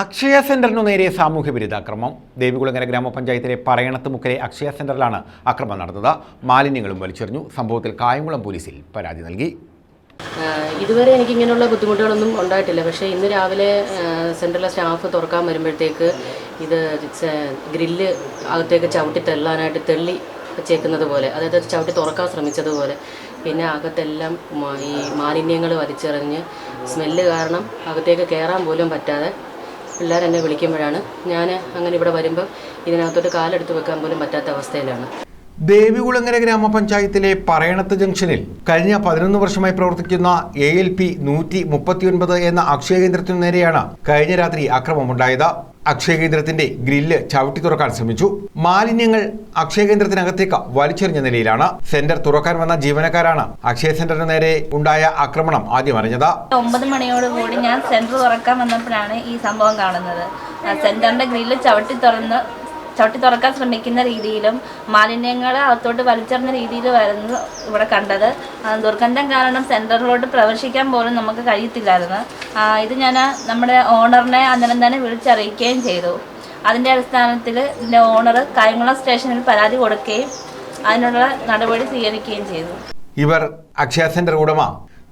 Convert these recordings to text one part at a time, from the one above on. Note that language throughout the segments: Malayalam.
അക്ഷയ സെന്ററിനു നേരെ സാമൂഹ്യ വിരുദ്ധാക്രമം. ദേവികുളങ്ങര ഗ്രാമപഞ്ചായത്തിലെ പറയണത്ത് മുക്കരെ അക്ഷയ സെന്ററിലാണ് അക്രമം നടന്നത്. മാലിന്യങ്ങളും വലിച്ചെറിഞ്ഞു. സംഭവത്തിൽ കായംകുളം പോലീസിൽ പരാതി നൽകി. ഇതുവരെ എനിക്ക് ഇങ്ങനെയുള്ള ബുദ്ധിമുട്ടുകളൊന്നും ഉണ്ടായിട്ടില്ല. പക്ഷേ ഇന്ന് രാവിലെ സെൻട്രലിലെ സ്റ്റാഫ് തുറക്കാൻ വരുമ്പോഴത്തേക്ക് ഇത് ഗ്രില്ല് അകത്തേക്ക് ചവിട്ടി തെള്ളാനായിട്ട് തെള്ളി ചേക്കുന്നത് പോലെ അതായത് ചവിട്ടി തുറക്കാൻ ശ്രമിച്ചതുപോലെ പിന്നെ അകത്തെല്ലാം ഈ മാലിന്യങ്ങൾ വലിച്ചെറിഞ്ഞ് സ്മെല്ല് കാരണം അകത്തേക്ക് കയറാൻ പോലും പറ്റാതെ പിള്ളേർ എന്നെ വിളിക്കുമ്പോഴാണ് ഞാൻ അങ്ങനെ ഇവിടെ വരുമ്പോൾ ഇതിനകത്തോട്ട് കാലെടുത്ത് വെക്കാൻ പോലും പറ്റാത്ത അവസ്ഥയിലാണ്. ദേവികുളങ്ങര ഗ്രാമപഞ്ചായത്തിലെ പറയണത്ത് ജംഗ്ഷനിൽ കഴിഞ്ഞ പതിനൊന്ന് വർഷമായി പ്രവർത്തിക്കുന്ന എ എൽ പി നൂറ്റി മുപ്പത്തിയൊൻപത് എന്ന അക്ഷയ കേന്ദ്രത്തിനു നേരെയാണ് കഴിഞ്ഞ രാത്രി അക്രമമുണ്ടായത്. അക്ഷയ കേന്ദ്രത്തിന്റെ ഗ്രില്ല് ചവിട്ടി തുറക്കാൻ ശ്രമിച്ചു. മാലിന്യങ്ങൾ അക്ഷയ കേന്ദ്രത്തിനകത്തേക്ക് വലിച്ചെറിഞ്ഞ നിലയിലാണ് സെന്റർ തുറക്കാൻ വന്ന ജീവനക്കാരാണ് അക്ഷയ സെന്ററിന് നേരെ ഉണ്ടായ ആക്രമണം ആദ്യം അറിഞ്ഞത്. ഒമ്പത് മണിയോടുകൂടി ഞാൻ സെന്റർ തുറക്കാൻ വന്നപ്പോഴാണ് ഈ സംഭവം കാണുന്നത്. സെന്ററിന്റെ ഗ്രില്ല് ചവിട്ടി തുറന്ന് ചവിട്ടി തുറക്കാൻ ശ്രമിക്കുന്ന രീതിയിലും മാലിന്യങ്ങൾ അകത്തോട്ട് വലിച്ചെറിഞ്ഞ രീതിയിൽ വരുന്നത് ഇവിടെ കണ്ടത്. ദുർഗന്ധം കാരണം സെന്ററിലോട്ട് പ്രവേശിക്കാൻ പോലും നമുക്ക് കഴിയത്തില്ലായിരുന്നു. ഇത് ഞാൻ നമ്മുടെ ഓണറിനെ അന്നേരം തന്നെ വിളിച്ചറിയിക്കുകയും ചെയ്തു. അതിന്റെ അടിസ്ഥാനത്തിൽ ഇതിന്റെ ഓണർ കായംകുളം സ്റ്റേഷനിൽ പരാതി കൊടുക്കുകയും അതിനുള്ള നടപടി സ്വീകരിക്കുകയും ചെയ്തു. ഇവർ അക്ഷയ സെന്റർ ഉടമ.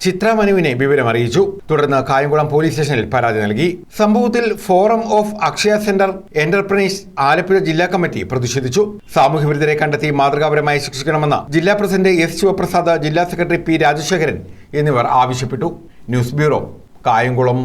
ചിത്ര മനുവിനെ വിവരം അറിയിച്ചു. തുടർന്ന് കായംകുളം പോലീസ് സ്റ്റേഷനിൽ പരാതി നൽകി. സംഭവത്തിൽ forum of Akshaya centre enterprise Alappuzha ജില്ലാ കമ്മിറ്റി പ്രതിഷേധിച്ചു. സാമൂഹ്യവിരുദ്ധരെ കണ്ടെത്തി മാതൃകാപരമായി ശിക്ഷിക്കണമെന്ന് ജില്ലാ പ്രസിഡന്റ് എസ് ശിവപ്രസാദ് ജില്ലാ സെക്രട്ടറി പി രാജശേഖരൻ എന്നിവർ ആവശ്യപ്പെട്ടു. News bureau Kayamkulam.